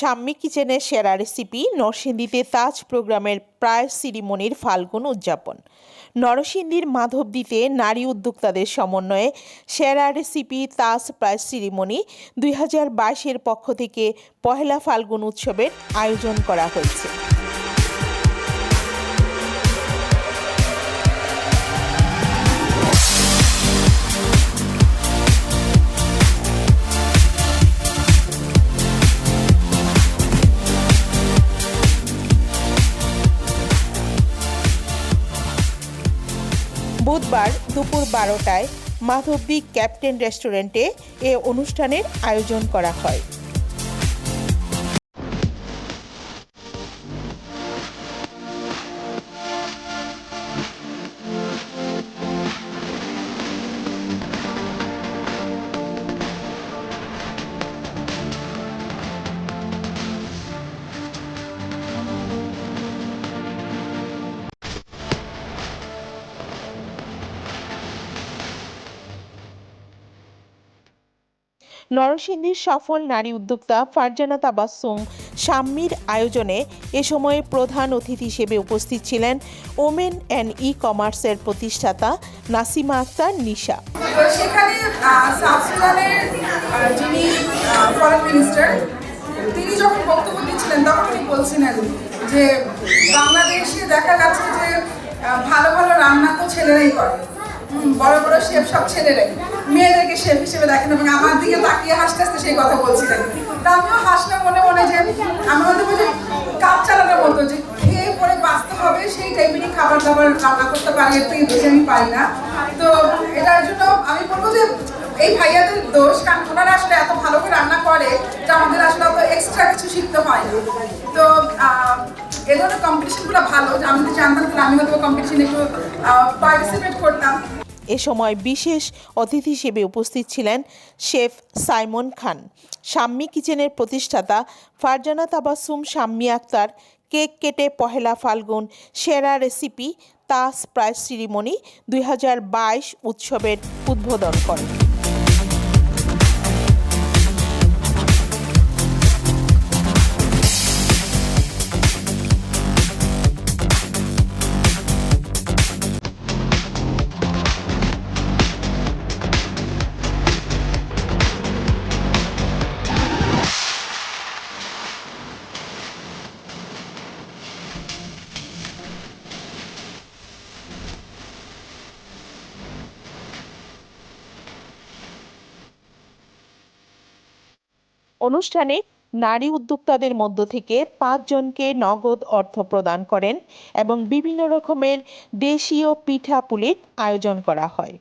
সাম্মি কিচেনের সেরা রেসিপি নরসিংদীতে তাজ প্রোগ্রামের প্রায় সিরিমনির ফাল্গুন উদযাপন। নরসিংদীর মাধবদীতে নারী উদ্যোক্তাদের সমন্বয়ে সেরা রেসিপি তাজ প্রায় সিরিমনি দুই হাজার বাইশের পক্ষ থেকে পহেলা ফাল্গুন উৎসবের আয়োজন করা হয়েছে। বুধবার দুপুর বারোটায় মাধবদী ক্যাপ্টেন রেস্টুরেন্টে এ অনুষ্ঠানের আয়োজন করা হয়। নরসিংদীর সফল নারী উদ্যোক্তা ফারজানা তাবাসসুম শাম্মীর আয়োজনে এ সময় প্রধান অতিথি হিসেবে উপস্থিত ছিলেন ওমেন অ্যান্ড ই কমার্সের প্রতিষ্ঠাতা নাসিমা আক্তার নিশা। তিনি যখন বক্তব্য দিচ্ছিলেন, তখন তিনি বলছিলেন যে, বাংলাদেশে দেখা যাচ্ছে যে ভালো ভালো রান্না তো ছেলেরাই করে। বড় বড় শেফ সব ছেলেরাই। মেয়েদেরকে শেফ হিসেবে দেখেন এবং আমার দিকে হাসতে সেই কথা বলছিলেন। তা আমিও হাসলাম মনে মনে যে আমি হয়তো যে কাজ চালানোর মতো যে খেয়ে পরে বাঁচতে হবে, সেই টাইপেরই খাবার দাবার রান্না করতে পারি, এর থেকে বেশি আমি পাই না। তো এটার জন্য আমি বলব যে এই ভাইয়াদের দোষ, কারণ ওনারা আসলে এত ভালো করে রান্না করে যে আমাদের আসলে অত এক্সট্রা কিছু শিখতে হয় না। তো এ ধরনের কম্পিটিশনগুলো ভালো, যে আমি যদি জানতাম তাহলে আমি হয়তো কম্পিটিশনে একটু পার্টিসিপেট করতাম। এ সময় বিশেষ অতিথি হিসেবে উপস্থিত ছিলেন শেফ সাইমন খান। সাম্মি কিচেনের প্রতিষ্ঠাতা ফারজানা তাবাসুম শাম্মী আক্তার, কেক কেটে পহেলা ফাল্গুন সেরা রেসিপি তাস প্রাইজ সিরিমনি দুই উৎসবের উদ্বোধন করেন। অনুষ্ঠানে নারী উদ্যোক্তাদের মধ্য থেকে পাঁচজনকে নগদ অর্থ প্রদান করেন এবং বিভিন্ন রকমের দেশীয় পিঠাপুলির আয়োজন করা হয়।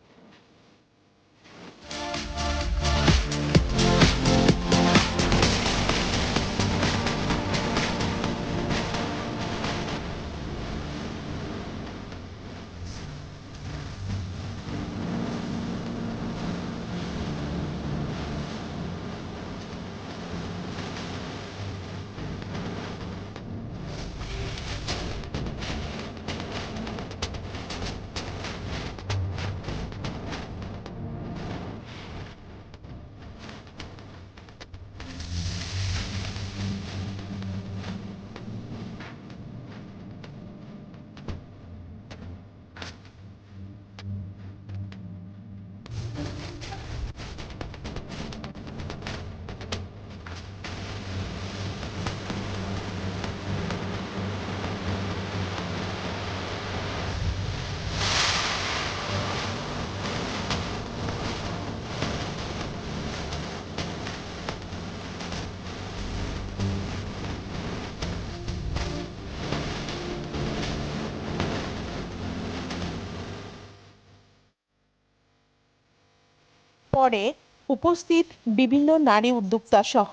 পরে উপস্থিত বিভিন্ন নারী উদ্যোক্তা সহ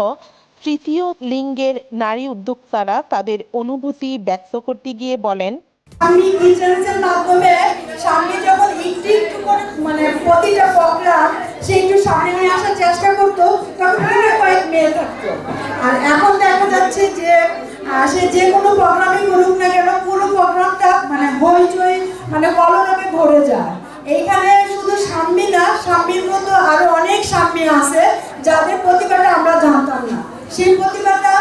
তৃতীয় লিঙ্গের নারী উদ্যোক্তারা তাদের অনুভূতি ব্যক্ত করতে গিয়ে বলেন, আমি কিচেন্সের মাধ্যমে সামনে যখন একটু একটু করে মানে প্রতিটা প্রোগ্রাম সে একটু সামনে নিয়ে আসার চেষ্টা করতো, তখন কয়েক মেয়ে থাকতো। আর এখন দেখা যাচ্ছে যে সে যে কোনো প্রোগ্রামই করুক না কেন, পুরো প্রোগ্রামটা মানে হইচই মানে কলরবে ভরে যায়। এইখানে শুধু সাম্মি না সাম্মির মতো আরও অনেক সাম্মি আছে যাদের প্রতিভাটা আমরা জানতাম না। সেই প্রতিভাটা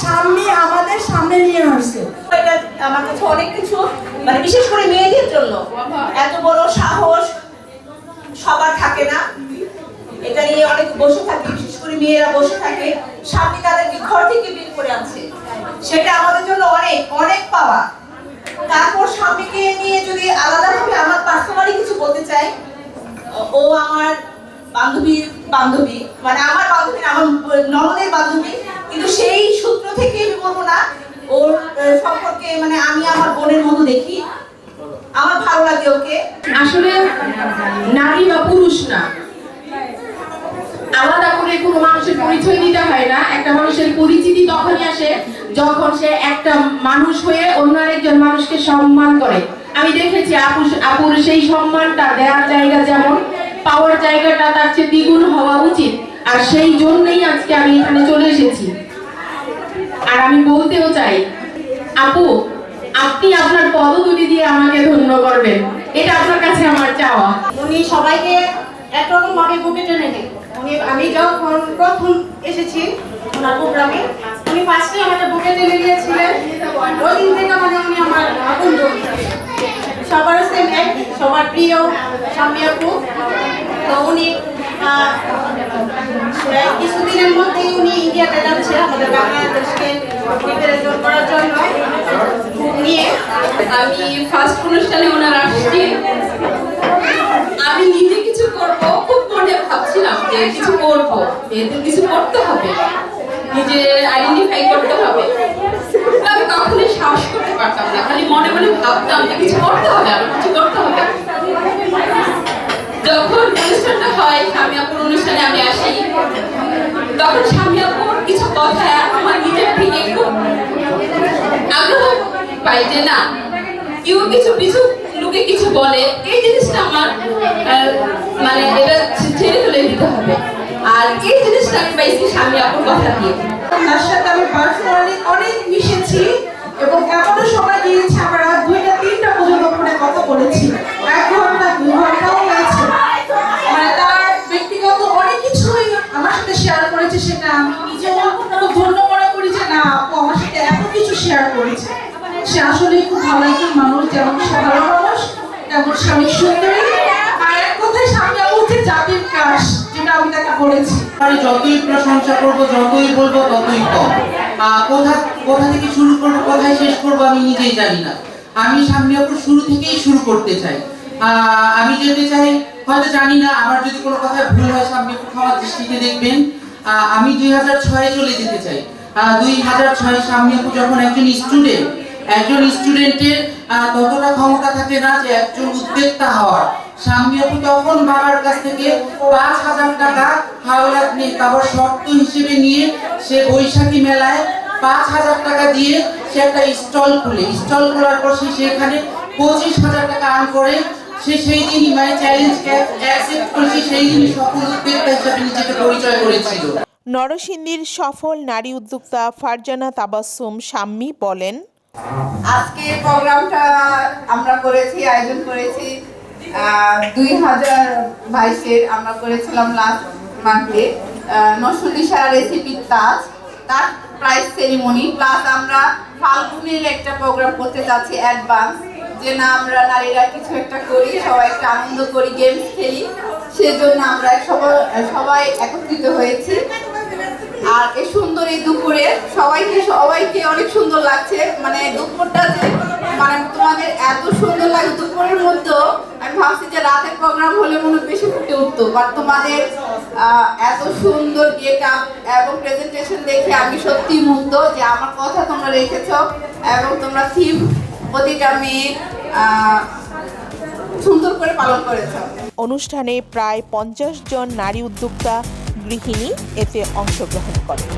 স্বামী আমাদের সামনে নিয়ে আসছে। এটা আমার কাছে অনেক কিছু মানে বিশেষ করে মেয়েদের জন্য। এত বড় সাহস সবার থাকে না। এটা নিয়ে অনেক বসে থাকে, বিশেষ করে মেয়েরা বসে থাকে। স্বামী তাদেরকে ঘর থেকে বের করে আনছে। সেটা আমাদের জন্য অনেক অনেক পাওয়া। তারপর স্বামীকে নিয়ে যদি আলাদাভাবে আমার পার্সোনালি কিছু বলতে চাই, ও আমার বান্ধবীর বান্ধবী মানে আমার বান্ধবী আমার ননদের বান্ধবী, কিন্তু সেই সূত্র থেকে আমি বলব না, ওর সম্পর্কে মানে আমি আমার বোনের মতো দেখি। আমার ভালো লাগে ওকে। আসলে নারী বা পুরুষ না। আলাদা করে কোনো মানুষের পরিচয় দিতে হয় না। একটা মানুষের পরিচিতি তখনই আসে যখন সে একটা মানুষ হয়ে অন্য আরেকজন মানুষকে সম্মান করে। আমি দেখেছি আপু আপুর সেই সম্মানটা দেওয়ার জায়গা যেমন, পাওয়ার জায়গাটা তার চেয়ে দ্বিগুণ হওয়া উচিত। আর সেই জন্যই আজকে আমি এখানে চলে এসেছি। আর আমি বলতেও চাই, আপু, আপনি আপনার পদতুলি দিয়ে আমাকে ধন্য করবেন। এটা আপনার কাছে আমার চাওয়া। উনি সবাইকে একরকম ভাবে বুকে টেনে নেন উনি, আমি যখন প্রথম এসেছি ওনার প্রোগ্রামে, উনি ফার্স্টে আমাকে বুকে টেনে নিয়েছিলেন। ওই দিন থেকে মানে উনি আমার আপন সবার সেম এক, সবার প্রিয় স্বামী আপু। তো উনি কিছুদিনের মধ্যেই উনি ইন্ডিয়াতে যাচ্ছে আমাদের বাংলাদেশকে রিপ্রেজেন্ট করার জন্য। নিয়ে আমি ফার্স্ট অনুষ্ঠানে ওনার আসছি। আমি নিজে কিছু করব খুব মনে ভাবছিলাম যে কিছু করব যেহেতু কিছু করতে হবে, নিজে আইডেন্টিফাই করতে হবে। আমি কখনোই সাহস করতে পারতাম না, খালি মনে মনে ভাবতাম যে কিছু করতে হবে আমার কিছু করতে হবে। যখন অনুষ্ঠানটা হয়, স্বামী আপুর অনুষ্ঠানে আমি আসি। তখন স্বামী আপুর কিছু কথা আমার নিজের থেকে খুব আগ্রহ পাই যে না, কেউ কিছু কিছু লোকে কিছু বলে, এই জিনিসটা আমার মানে এটা ছেড়ে ফেলে দিতে হবে। আর এই জিনিসটা আমি পাইছি স্বামী আপুর কথা দিয়ে। তার সাথে আমি পার্সোনালি অনেক মিশেছি এবং এমনও সময় দিয়েছি আমরা দুইটা, তিনটা পর্যন্ত ফোনে কথা বলেছি। এক ঘণ্টা দুই ঘন্টাও হয়েছে। মানে তার ব্যক্তিগত অনেক কিছুই আমার সাথে শেয়ার করেছে সেটা আমি নিজেও ধন্য মনে করি যে না, আপু আমার সাথে এত কিছু শেয়ার করেছে। সে আসলে খুব ভালো একজন মানুষ, যেমন সে ভালো তেমন স্বামী সুন্দরী? আর এক কথায় স্বামী হচ্ছে জাতির কাশ, যেটা আমি তাকে বলেছি। আমি যতই প্রশংসা করব, যতই বলব, ততই কম। কোথা কোথা থেকে শুরু করব, কোথায় শেষ করব, আমি নিজেই জানি না। আমি সামনে অপর শুরু থেকেই শুরু করতে চাই। আমি যেতে চাই, হয়তো জানি না আমার যদি কোনো কথায় ভুল হয় সামনে ক্ষমা দৃষ্টিতে দেখবেন। আমি দুই হাজার ছয়ে চলে যেতে চাই। দুই হাজার ছয় সামনে যখন একজন স্টুডেন্ট একজন স্টুডেন্টের ততটা ক্ষমতা থাকে না যে একজন উদ্যোক্তা হওয়ার। স্বামী তখন বাবার কাছ থেকে পাঁচ হাজার টাকা হাওলাত নিয়ে শর্ত হিসেবে নিয়ে সে বৈশাখী মেলায় পাঁচ হাজার টাকা দিয়ে সে একটা স্টল খুলে। স্টল খোলার পর সে সেখানে পঁচিশ হাজার টাকা আর্ন করে। সে সেই দিনই মানে চ্যালেঞ্জকে অ্যাকসেপ্ট করেছে, সেই সফল উদ্যোক্তা হিসাবে নিজেকে পরিচয় করেছিল। নরসিংদীর সফল নারী উদ্যোক্তা ফারজানা তাবাসসুম শাম্মী বলেন আজকে প্রোগ্রামটা আমরা করেছি, আয়োজন করেছি দুই হাজার বাইশের আমরা করেছিলাম লাস্ট মান্থে নসুলিশা রেসিপি তাজ তার প্রাইজ সেরিমনি প্লাস আমরা ফাল্গুনের একটা প্রোগ্রাম করতে যাচ্ছি অ্যাডভান্স যে না আমরা নারীরা কিছু একটা করি, সবাই একটা আনন্দ করি গেমস খেলি, সেজন্য আমরা সবাই সবাই একত্রিত হয়েছি। আর এই সুন্দর এই দুপুরে সবাইকে সবাইকে অনেক সুন্দর লাগছে। মানে দুপুরটা যে মানে তোমাদের এত সুন্দর লাগে দুপুরের মধ্যেও আমি ভাবছি যে রাতের প্রোগ্রাম হলে মনে হয় বেশি ফুটে উঠতো। বাট তোমাদের এত সুন্দর গেট আপ এবং প্রেজেন্টেশন দেখে আমি সত্যি মুগ্ধ যে আমার কথা তোমরা রেখেছ এবং তোমরা থিম প্রতিটা মেয়ে সুন্দর করে পালন করেছ। অনুষ্ঠানে প্রায় পঞ্চাশ জন নারী উদ্যোক্তা গৃহিণী এতে অংশগ্রহণ করেন